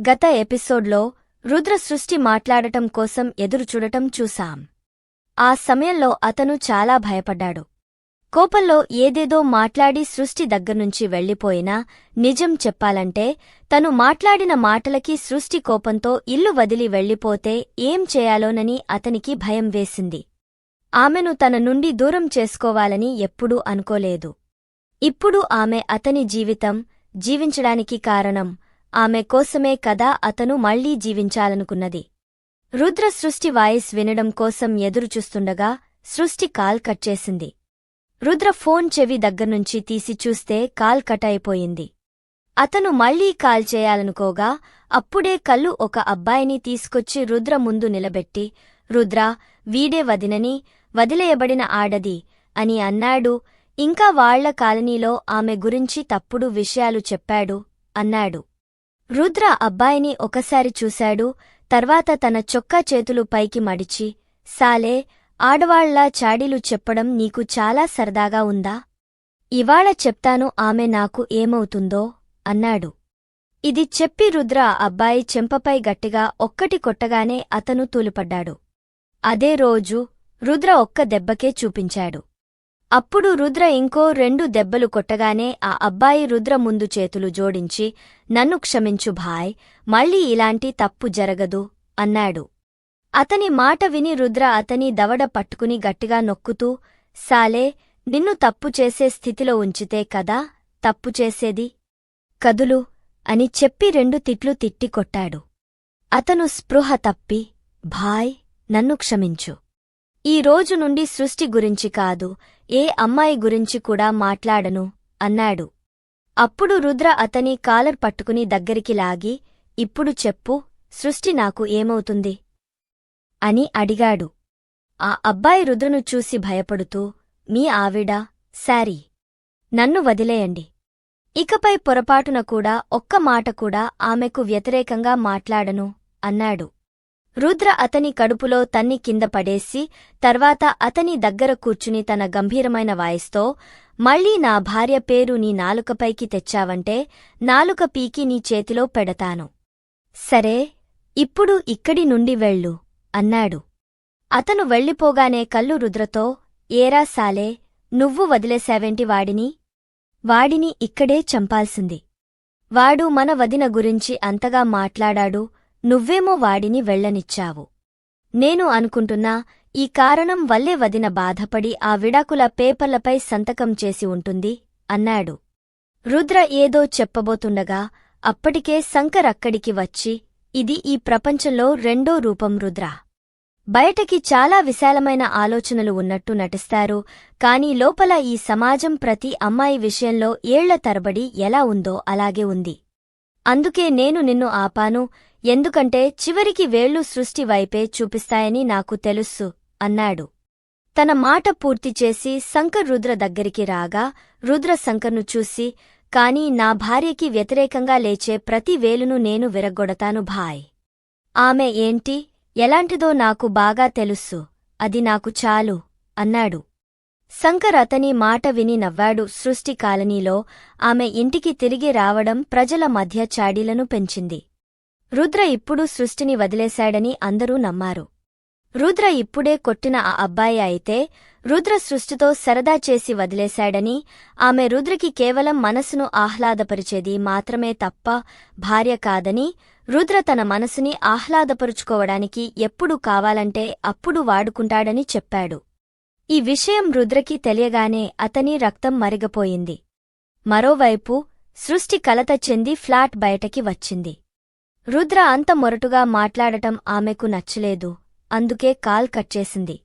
గత ఎపిసోడ్లో రుద్ర సృష్టి మాట్లాడటం కోసం ఎదురుచూడటం చూశాం. ఆ సమయంలో అతను చాలా భయపడ్డాడు. కోపంలో ఏదేదో మాట్లాడి సృష్టి దగ్గర్నుంచి వెళ్ళిపోయినా నిజం చెప్పాలంటే తను మాట్లాడిన మాటలకి సృష్టి కోపంతో ఇల్లు వదిలి వెళ్ళిపోతే ఏం చేయాలోనని అతనికి భయం వేసింది. ఆమెను తన నుండి దూరం చేసుకోవాలని ఎప్పుడూ అనుకోలేదు. ఇప్పుడు ఆమె అతని జీవితం జీవించడానికి కారణం ఆమె కోసమే కదా అతను మళ్ళీ జీవించాలనుకున్నది. రుద్ర సృష్టి వాయిస్ వినడం కోసం ఎదురుచూస్తుండగా సృష్టి కాల్ కట్ చేసింది. రుద్ర ఫోన్ చెవి దగ్గర్నుంచి తీసి చూస్తే కాల్ కట్ అయిపోయింది. అతను మళ్ళీ కాల్ చేయాలనుకోగా అప్పుడే కళ్ళు ఒక అబ్బాయిని తీసుకొచ్చి రుద్ర ముందు నిలబెట్టి రుద్ర వీడే వదినని వదిలేయబడిన ఆడది అని అన్నాడు. ఇంకా వాళ్ళ కాలనీలో ఆమె గురించి తప్పుడు విషయాలు చెప్పాడు అన్నాడు. రుద్ర అబ్బాయిని ఒకసారి చూశాడు తర్వాత తన చొక్కా చేతులు పైకి మడిచి సాలే ఆడవాళ్ళా చాడీలు చెప్పడం నీకు చాలా సరదాగా ఉందా? ఇవాళ చెప్తాను ఆమె నాకు ఏమవుతుందో అన్నాడు. ఇది చెప్పి రుద్ర ఆ అబ్బాయి చెంపపై గట్టిగా ఒక్కటి కొట్టగానే అతను తూలిపడ్డాడు. అదే రోజు రుద్ర ఒక్క దెబ్బకే చూపించాడు. అప్పుడు రుద్ర ఇంకో రెండు దెబ్బలు కొట్టగానే ఆ అబ్బాయి రుద్ర ముందు చేతులు జోడించి నన్ను క్షమించు భాయ్ మళ్ళీ ఇలాంటి తప్పు జరగదు అన్నాడు. అతని మాట విని రుద్ర అతని దవడ పట్టుకుని గట్టిగా నొక్కుతూ సాలే నిన్ను తప్పు చేసే స్థితిలో ఉంచితే కదా తప్పు చేసేది? కదులు అని చెప్పి రెండు తిట్లు తిట్టి కొట్టాడు. అతను స్పృహ తప్పి భాయ్ నన్ను క్షమించు. ఈ రోజు నుండి సృష్టి గురించి కాదు ఏ అమ్మాయి గురించి కూడా మాట్లాడను అన్నాడు. అప్పుడు రుద్ర అతని కాలర్ పట్టుకుని దగ్గరికి లాగి ఇప్పుడు చెప్పు సృష్టి నాకు ఏమవుతుంది? అని అడిగాడు. ఆ అబ్బాయి రుద్రను చూసి భయపడుతూ మీ ఆవిడ శారీ నన్ను వదిలేయండి. ఇకపై పొరపాటున కూడా ఒక్క మాట కూడా ఆమెకు వ్యతిరేకంగా మాట్లాడను అన్నాడు. రుద్ర అతని కడుపులో తన్ని కింద పడేసి తర్వాత అతని దగ్గర కూర్చుని తన గంభీరమైన వాయిస్తో మళ్ళీ నా భార్య పేరు నీ నాలుకపైకి తెచ్చావంటే నాలుక పీకి నీ చేతిలో పెడతాను. సరే ఇప్పుడు ఇక్కడి నుండి వెళ్ళు అన్నాడు. అతను వెళ్ళిపోగానే కళ్ళు రుద్రతో ఏరా సాలే నువ్వు వదిలేశావేంటి వాడిని? వాడిని ఇక్కడే చంపాల్సింది. వాడు మన వదిన గురించి అంతగా మాట్లాడాడు నువ్వేమో వాడిని వెళ్ళనిచ్చావు. నేను అనుకుంటున్నా ఈ కారణం వల్లే వదిన బాధపడి ఆ విడాకుల పేపర్లపై సంతకం చేసి ఉంటుంది అన్నాడు. రుద్ర ఏదో చెప్పబోతుండగా అప్పటికే శంకర్ అక్కడికి వచ్చి ఇది ఈ ప్రపంచంలో రెండో రూపం రుద్ర. బయటకి చాలా విశాలమైన ఆలోచనలు ఉన్నట్టు నటిస్తారు కాని లోపల ఈ సమాజం ప్రతి అమ్మాయి విషయంలో ఏళ్ళ తరబడి ఎలా ఉందో అలాగే ఉంది. అందుకే నేను నిన్ను ఆపాను ఎందుకంటే చివరికి వేళ్ళు సృష్టి వైపే చూపిస్తాయని నాకు తెలుస్సు అన్నాడు. తన మాట పూర్తి చేసి శంకర్ రుద్ర దగ్గరికి రాగా రుద్ర శంకర్ను చూసి కాని నా భార్యకి వ్యతిరేకంగా లేచే ప్రతి వేలును నేను విరగ్గొడతాను భాయ్. ఆమె ఏంటి? ఎలాంటిదో నాకు బాగా తెలుస్సు అది నాకు చాలు అన్నాడు. శంకర్ అతని మాట విని నవ్వాడు సృష్టి కాలనీలో ఆమె ఇంటికి తిరిగి రావడం ప్రజల మధ్య చాడీలను పెంచింది. రుద్ర ఇప్పుడు సృష్టిని వదిలేశాడని అందరూ నమ్మారు. రుద్ర ఇప్పుడే కొట్టిన ఆ అబ్బాయి అయితే రుద్ర సృష్టితో సరదా చేసి వదిలేశాడని ఆమె రుద్రకి కేవలం మనసును ఆహ్లాదపరిచేది మాత్రమే తప్ప భార్య కాదని రుద్ర తన మనసుని ఆహ్లాదపరుచుకోవడానికి ఎప్పుడు కావాలంటే అప్పుడు వాడుకుంటాడని చెప్పాడు. ఈ విషయం రుద్రకి తెలియగానే అతని రక్తం మరిగపోయింది. మరోవైపు సృష్టి కలత చెంది ఫ్లాట్ బయటకి వచ్చింది. రుద్ర అంత మొరటుగా మాట్లాడటం ఆమెకు నచ్చలేదు. అందుకే కాల్ కట్ చేసింది.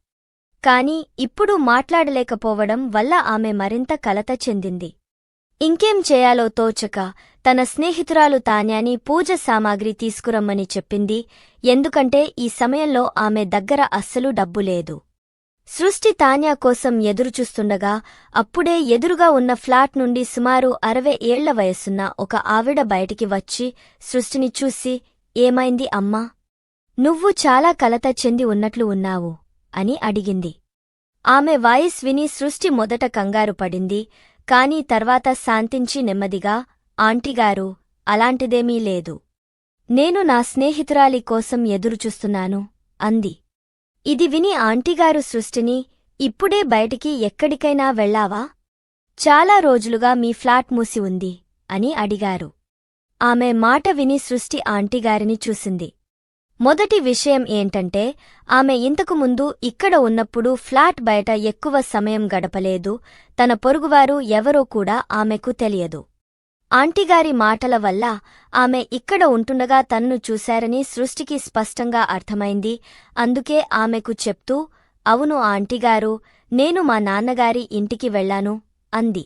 కాని ఇప్పుడు మాట్లాడలేకపోవడం వల్ల ఆమె మరింత కలత చెందింది. ఇంకేం చేయాలో తోచక తన స్నేహితురాలు తాన్యాని పూజ సామాగ్రి తీసుకురమ్మని చెప్పింది. ఎందుకంటే ఈ సమయంలో ఆమె దగ్గర అస్సలు డబ్బు లేదు. సృష్టి తాన్యా కోసం ఎదురుచూస్తుండగా అప్పుడే ఎదురుగా ఉన్న ఫ్లాట్ నుండి సుమారు అరవై ఏళ్ళ వయసున్న ఒక ఆవిడ బయటికి వచ్చి సృష్టిని చూసి ఏమైంది అమ్మా? నువ్వు చాలా కలత చెంది ఉన్నట్లు ఉన్నావు అని అడిగింది. ఆమె వాయిస్ విని సృష్టి మొదట కంగారు పడింది కాని తర్వాత శాంతించి నెమ్మదిగా ఆంటీగారు అలాంటిదేమీ లేదు. నేను నా స్నేహితురాలి కోసం ఎదురుచూస్తున్నాను అంది. ఇది విని ఆంటీగారు సృష్టిని ఇప్పుడే బయటికి ఎక్కడికైనా వెళ్ళావా? చాలా రోజులుగా మీ ఫ్లాట్ మూసి ఉంది అని అడిగారు. ఆమె మాట విని సృష్టి ఆంటీగారిని చూసింది. మొదటి విషయం ఏంటంటే ఆమె ఇంతకుముందు ఇక్కడ ఉన్నప్పుడు ఫ్లాట్ బయట ఎక్కువ సమయం గడపలేదు తన పొరుగువారు ఎవరో కూడా ఆమెకు తెలియదు. ఆంటీగారి మాటల వల్ల ఆమె ఇక్కడ ఉంటుండగా తన్ను చూశారని సృష్టికి స్పష్టంగా అర్థమైంది. అందుకే ఆమెకు చెప్తూ అవును ఆంటీగారు నేను మా నాన్నగారి ఇంటికి వెళ్ళాను అంది.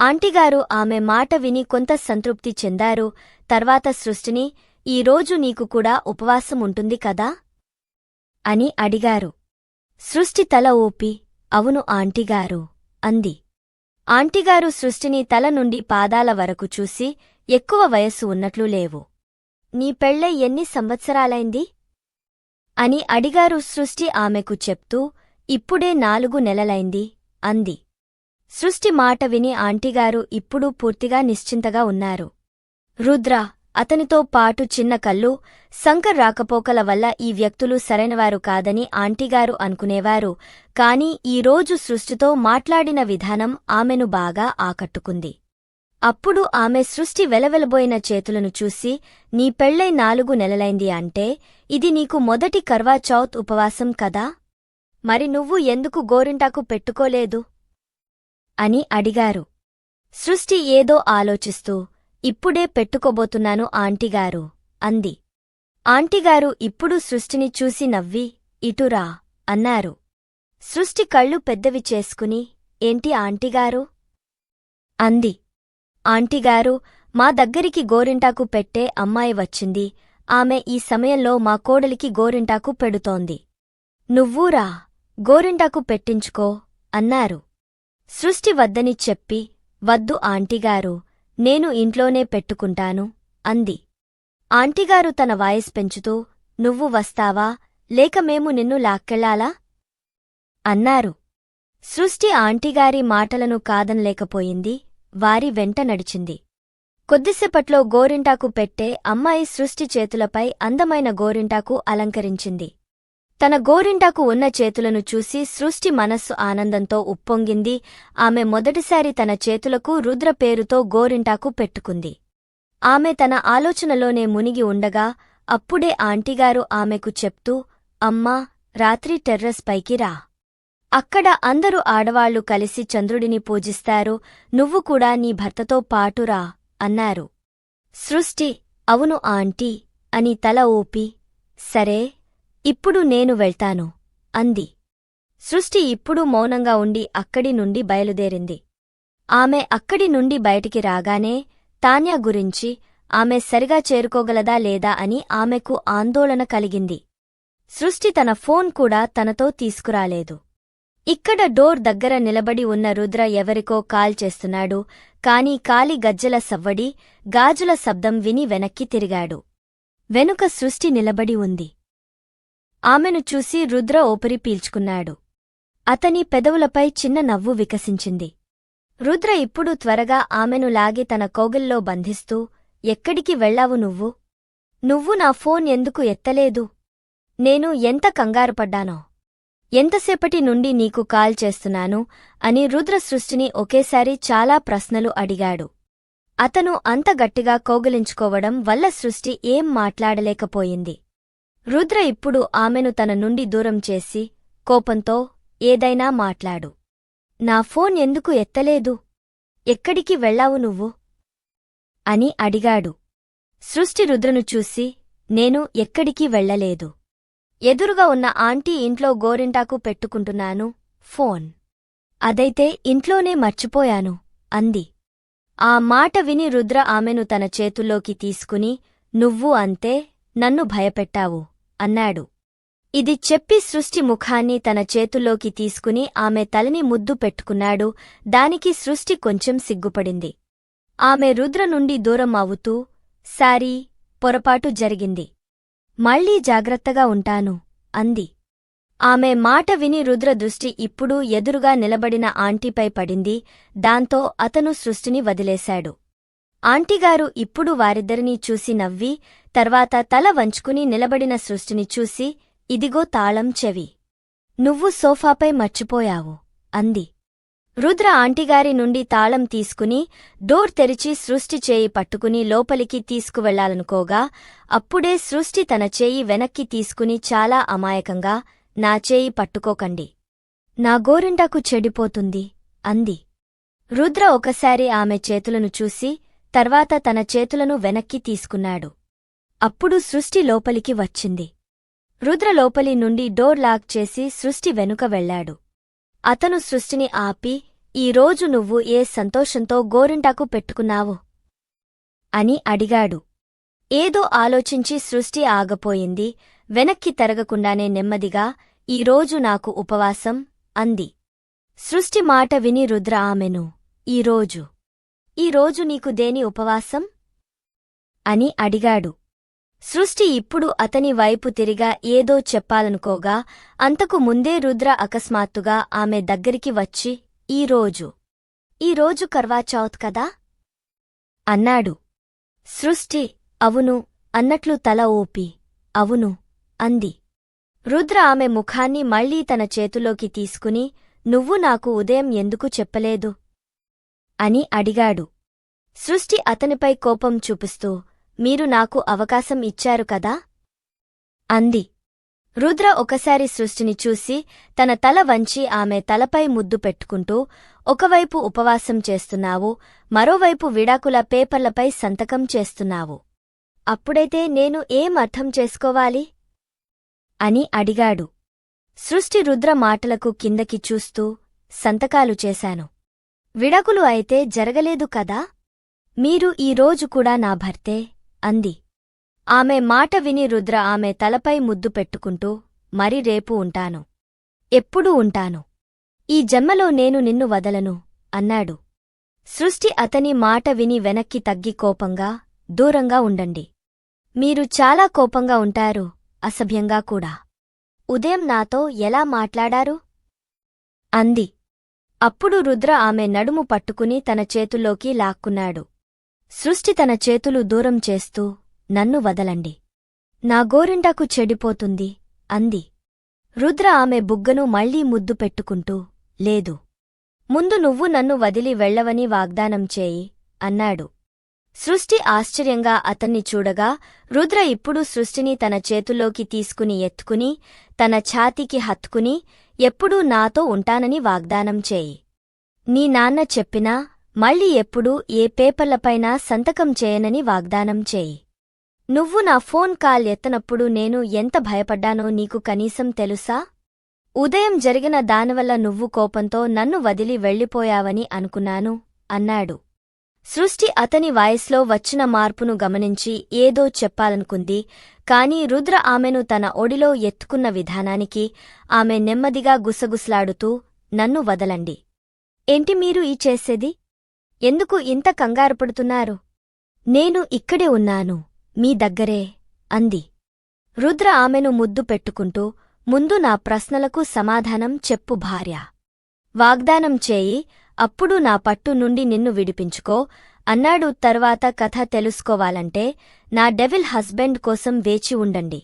ఆంటీగారు ఆమె మాట విని కొంత సంతృప్తి చెందారు. తర్వాత సృష్టిని ఈరోజు నీకు కూడా ఉపవాసం ఉంటుంది కదా? అని అడిగారు. సృష్టి తల ఊపి అవును ఆంటీగారు అంది. ఆంటీగారు సృష్టిని తల నుండి పాదాల వరకు చూసి ఎక్కువ వయస్సు ఉన్నట్లు లేవు. నీ పెళ్ళై ఎన్ని సంవత్సరాలైంది? అని అడిగారు సృష్టి ఆమెకు చెప్తూ ఇప్పుడే నాలుగు నెలలైంది అంది. సృష్టి మాట విని ఆంటీగారు ఇప్పుడు పూర్తిగా నిశ్చింతగా ఉన్నారు. రుద్ర అతనితో పాటు చిన్న కళ్ళు శంకర్ రాకపోకల వల్ల ఈ వ్యక్తులు సరైనవారు కాదని ఆంటీగారు అనుకునేవారు. కాని ఈరోజు సృష్టితో మాట్లాడిన విధానం ఆమెను బాగా ఆకట్టుకుంది. అప్పుడు ఆమె సృష్టి వెలవెలబోయిన చేతులను చూసి నీ పెళ్ళై నాలుగు నెలలైంది అంటే ఇది నీకు మొదటి కర్వాచౌత్ ఉపవాసం కదా? మరి నువ్వు ఎందుకు గోరింటాకు పెట్టుకోలేదు అని అడిగారు. సృష్టి ఏదో ఆలోచిస్తూ ఇప్పుడే పెట్టుకోబోతున్నాను ఆంటీగారు అంది. ఆంటీగారు ఇప్పుడు సృష్టిని చూసి నవ్వి ఇటురా అన్నారు. సృష్టి కళ్ళు పెద్దవి చేసుకుని ఏంటి ఆంటీగారు? అంది. ఆంటీగారు మా దగ్గరికి గోరింటాకు పెట్టే అమ్మాయి వచ్చింది ఆమె ఈ సమయంలో మా కోడలికి గోరింటాకు పెడుతోంది. నువ్వూరా గోరింటాకు పెట్టించుకో అన్నారు. సృష్టి వద్దని చెప్పి వద్దు ఆంటీగారు నేను ఇంట్లోనే పెట్టుకుంటాను అంది. ఆంటీగారు తన వాయిస్ పెంచుతూ నువ్వు వస్తావా? లేక మేము నిన్ను లాక్కెళ్ళాలా అన్నారు. సృష్టి ఆంటీగారి మాటలను కాదనలేకపోయింది వారి వెంట నడిచింది. కొద్దిసేపట్లో గోరింటాకు పెట్టే అమ్మాయి సృష్టి చేతులపై అందమైన గోరింటాకు అలంకరించింది. తన గోరింటాకు ఉన్న చేతులను చూసి సృష్టి మనస్సు ఆనందంతో ఉప్పొంగింది. ఆమె మొదటిసారి తన చేతులకు రుద్ర పేరుతో గోరింటాకు పెట్టుకుంది. ఆమె తన ఆలోచనలోనే మునిగి ఉండగా అప్పుడే ఆంటీగారు ఆమెకు చెప్తూ అమ్మా రాత్రి టెర్రస్ పైకి రా. అక్కడ అందరూ ఆడవాళ్ళు కలిసి చంద్రుడిని పూజిస్తారు. నువ్వు కూడా నీ భర్తతో పాటురా అన్నారు. సృష్టి అవును ఆంటీ అని తల ఊపి సరే ఇప్పుడు నేను వెళ్తాను అంది. సృష్టి ఇప్పుడు మౌనంగా ఉండి అక్కడి నుండి బయలుదేరింది. ఆమె అక్కడి నుండి బయటికి రాగానే తాన్యా గురించి ఆమె సరిగా చేరుకోగలదా లేదా అని ఆమెకు ఆందోళన కలిగింది. సృష్టి తన ఫోన్ కూడా తనతో తీసుకురాలేదు. ఇక్కడ డోర్ దగ్గర నిలబడి ఉన్న రుద్ర ఎవరికో కాల్ చేస్తున్నాడు కాని కాలి గజ్జల సవ్వడి గాజుల శబ్దం విని వెనక్కి తిరిగాడు. వెనుక సృష్టి నిలబడి ఉంది. ఆమెను చూసి రుద్ర ఓపరి పీల్చుకున్నాడు. అతని పెదవులపై చిన్న నవ్వు వికసించింది. రుద్ర ఇప్పుడు త్వరగా ఆమెను లాగి తన కోగిల్లో బంధిస్తూ ఎక్కడికి వెళ్ళావు నువ్వు? నువ్వు నా ఫోన్ ఎందుకు ఎత్తలేదు? నేను ఎంత కంగారుపడ్డానో ఎంతసేపటి నుండి నీకు కాల్ చేస్తున్నాను? అని రుద్ర సృష్టిని ఒకేసారి చాలా ప్రశ్నలు అడిగాడు. అతను అంత గట్టిగా కౌగిలించుకోవడం వల్ల సృష్టి ఏం మాట్లాడలేకపోయింది. రుద్ర ఇప్పుడు ఆమెను తన నుండి దూరం చేసి కోపంతో ఏదైనా మాట్లాడు. నా ఫోన్ ఎందుకు ఎత్తలేదు? ఎక్కడికి వెళ్ళావు నువ్వు అని అడిగాడు. సృష్టి రుద్రను చూసి నేను ఎక్కడికి వెళ్ళలేదు. ఎదురుగా ఉన్న ఆంటీ ఇంట్లో గోరింటాకు పెట్టుకుంటున్నాను. ఫోన్. అదైతే ఇంట్లోనే మర్చిపోయాను అంది. ఆ మాట విని రుద్ర ఆమెను తన చేతుల్లోకి తీసుకుని నువ్వు అంతే నన్ను భయపెట్టావు. అన్నాడు. ఇది చెప్పి సృష్టి ముఖాన్ని తన చేతుల్లోకి తీసుకుని ఆమె తలని ముద్దు పెట్టుకున్నాడు. దానికి సృష్టి కొంచెం సిగ్గుపడింది. ఆమె రుద్ర నుండి దూరం అవుతూ సారీ పొరపాటు జరిగింది. మళ్ళీ జాగ్రత్తగా ఉంటాను అంది. ఆమె మాట విని రుద్ర దృష్టి ఇప్పుడు ఎదురుగా నిలబడిన ఆంటీపై పడింది. దాంతో అతను సృష్టిని వదిలేశాడు. ఆంటీగారు ఇప్పుడు వారిద్దరినీ చూసి నవ్వి తర్వాత తల వంచుకుని నిలబడిన సృష్టిని చూసి ఇదిగో తాళం చెవి. నువ్వు సోఫాపై మర్చిపోయావు అంది. రుద్ర ఆంటీగారి నుండి తాళం తీసుకుని డోర్ తెరిచి సృష్టి చేయి పట్టుకుని లోపలికి తీసుకువెళ్ళాలనుకోగా అప్పుడే సృష్టి తన చేయి వెనక్కి తీసుకుని చాలా అమాయకంగా నా చేయి పట్టుకోకండి. నా గోరింటకు చెడిపోతుంది అంది. రుద్ర ఒకసారి ఆమె చేతులను చూసి తర్వాత తన చేతులను వెనక్కి తీసుకున్నాడు. అప్పుడు సృష్టి లోపలికి వచ్చింది. రుద్ర లోపలి నుండి డోర్ లాక్ చేసి సృష్టి వెనుక వెళ్ళాడు అతను సృష్టిని ఆపి ఈరోజు నువ్వు ఏ సంతోషంతో గోరింటాకు పెట్టుకున్నావు అని అడిగాడు. ఏదో ఆలోచించి సృష్టి ఆగపోయింది. వెనక్కి తరగకుండానే నెమ్మదిగా ఈరోజు నాకు ఉపవాసం అంది. సృష్టి మాట విని రుద్ర ఆమెను ఈరోజు ఈరోజు నీకు దేని ఉపవాసం? అని అడిగాడు. సృష్టి ఇప్పుడు అతని వైపు తిరిగా ఏదో చెప్పాలనుకోగా అంతకు ముందే రుద్ర అకస్మాత్తుగా ఆమె దగ్గరికి వచ్చి ఈరోజు ఈరోజు కర్వాచౌత్ కదా? అన్నాడు. సృష్టి అవును అన్నట్లు తల ఊపి అవును అంది. రుద్ర ఆమె ముఖాన్ని మళ్ళీ తన చేతులోకి తీసుకుని నువ్వు నాకు ఉదయం ఎందుకు చెప్పలేదు? అని అడిగాడు. సృష్టి అతనిపై కోపం చూపిస్తూ మీరు నాకు అవకాశం ఇచ్చారు కదా? అంది. రుద్ర ఒకసారి సృష్టిని చూసి తన తల వంచి ఆమె తలపై ముద్దు పెట్టుకుంటూ ఒకవైపు ఉపవాసం చేస్తున్నావు మరోవైపు విడాకుల పేపర్లపై సంతకం చేస్తున్నావు. అప్పుడైతే నేను ఏం అర్థం చేసుకోవాలి? అని అడిగాడు. సృష్టి రుద్ర మాటలకు కిందకి చూస్తూ సంతకాలు చేశాను. విడకులు అయితే జరగలేదు కదా? మీరు ఈ కూడా నా భర్తే అంది. ఆమె మాట విని రుద్ర ఆమె తలపై ముద్దు పెట్టుకుంటూ మరి రేపు ఉంటాను. ఎప్పుడూ ఉంటాను. ఈ జన్మలో నేను నిన్ను వదలను అన్నాడు. సృష్టి అతని మాట విని వెనక్కి తగ్గి కోపంగా దూరంగా ఉండండి. మీరు చాలా కోపంగా ఉంటారు అసభ్యంగా కూడా. ఉదయం నాతో ఎలా మాట్లాడారు? అంది. అప్పుడు రుద్ర ఆమె నడుము పట్టుకుని తన చేతుల్లోకి లాక్కున్నాడు. సృష్టి తన చేతులు దూరం చేస్తూ నన్ను వదలండి. నా గోరింటాకు చెడిపోతుంది అంది. రుద్ర ఆమె బుగ్గను మళ్ళీ ముద్దు పెట్టుకుంటూ లేదు. ముందు నువ్వు నన్ను వదిలి వెళ్ళవని వాగ్దానం చేయి అన్నాడు. సృష్టి ఆశ్చర్యంగా అతన్ని చూడగా రుద్ర ఇప్పుడు సృష్టిని తన చేతుల్లోకి తీసుకుని ఎత్తుకుని తన ఛాతీకి హత్తుకుని ఎప్పుడూ నాతో ఉంటానని వాగ్దానం చేయి. నీ నాన్న చెప్పినా మళ్ళీ ఎప్పుడూ ఏ పేపర్లపైనా సంతకం చేయనని వాగ్దానం చేయి. నువ్వు నా ఫోన్ కాల్ ఎత్తనప్పుడు నేను ఎంత భయపడ్డానో నీకు కనీసం తెలుసా? ఉదయం జరిగిన దానివల్ల నువ్వు కోపంతో నన్ను వదిలి వెళ్ళిపోయావని అనుకున్నాను అన్నాడు. సృష్టి అతని వాయిస్లో వచ్చిన మార్పును గమనించి ఏదో చెప్పాలనుకుంది. కాని రుద్ర ఆమెను తన ఒడిలో ఎత్తుకున్న విధానానికి ఆమె నెమ్మదిగా గుసగుసలాడుతూ నన్ను వదలండి. ఏంటి మీరు ఈ చేసేది? ఎందుకు ఇంత కంగారుపడుతున్నారు నేను ఇక్కడే ఉన్నాను మీ దగ్గరే అంది. రుద్ర ఆమెను ముద్దు పెట్టుకుంటూ ముందు నా ప్రశ్నలకు సమాధానం చెప్పు భార్య. వాగ్దానం చేయి అప్పుడు నా పట్టు నుండి నిన్ను విడిపించుకో. అన్నాడు తర్వాత కథ తెలుసుకోవాలంటే నా డెవిల్ హస్బెండ్ కోసం వేచి ఉండండి.